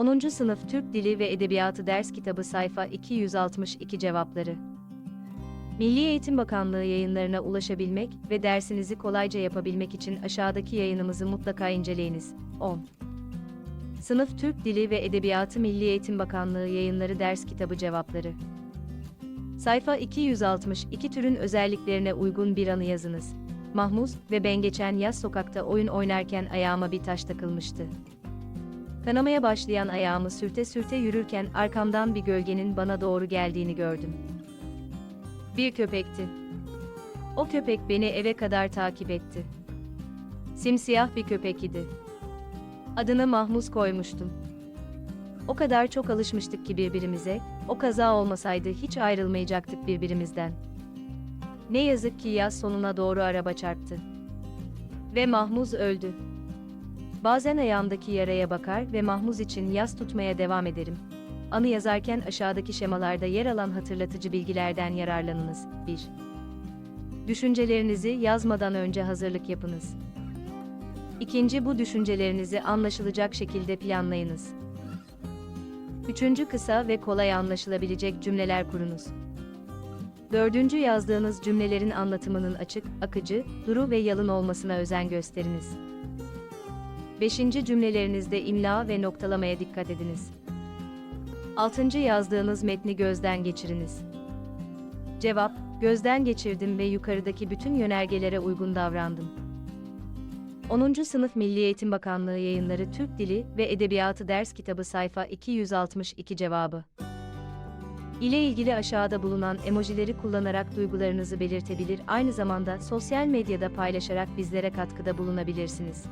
10. Sınıf Türk Dili ve Edebiyatı Ders Kitabı Sayfa 262 Cevapları Milli Eğitim Bakanlığı yayınlarına ulaşabilmek ve dersinizi kolayca yapabilmek için aşağıdaki yayınımızı mutlaka inceleyiniz. 10. Sınıf Türk Dili ve Edebiyatı Milli Eğitim Bakanlığı Yayınları Ders Kitabı Cevapları Sayfa 262 türün özelliklerine uygun bir anı yazınız. Mahmuz ve ben geçen yaz sokakta oyun oynarken ayağıma bir taş takılmıştı. Kanamaya başlayan ayağımı sürte sürte yürürken arkamdan bir gölgenin bana doğru geldiğini gördüm. Bir köpekti. O köpek beni eve kadar takip etti. Simsiyah bir köpek idi. Adını Mahmuz koymuştum. O kadar çok alışmıştık ki birbirimize, o kaza olmasaydı hiç ayrılmayacaktık birbirimizden. Ne yazık ki yaz sonuna doğru araba çarptı. Ve Mahmuz öldü. Bazen ayağımdaki yaraya bakar ve Mahmuz için yas tutmaya devam ederim. Anı yazarken aşağıdaki şemalarda yer alan hatırlatıcı bilgilerden yararlanınız. 1. Düşüncelerinizi yazmadan önce hazırlık yapınız. İkinci bu düşüncelerinizi anlaşılacak şekilde planlayınız. Üçüncü kısa ve kolay anlaşılabilecek cümleler kurunuz. Dördüncü yazdığınız cümlelerin anlatımının açık, akıcı, duru ve yalın olmasına özen gösteriniz. Beşinci cümlelerinizde imla ve noktalamaya dikkat ediniz. Altıncı yazdığınız metni gözden geçiriniz. Cevap, gözden geçirdim ve yukarıdaki bütün yönergelere uygun davrandım. 10. Sınıf Milli Eğitim Bakanlığı Yayınları Türk Dili ve Edebiyatı Ders Kitabı sayfa 262 cevabı. ile ilgili aşağıda bulunan emojileri kullanarak duygularınızı belirtebilir, aynı zamanda sosyal medyada paylaşarak bizlere katkıda bulunabilirsiniz.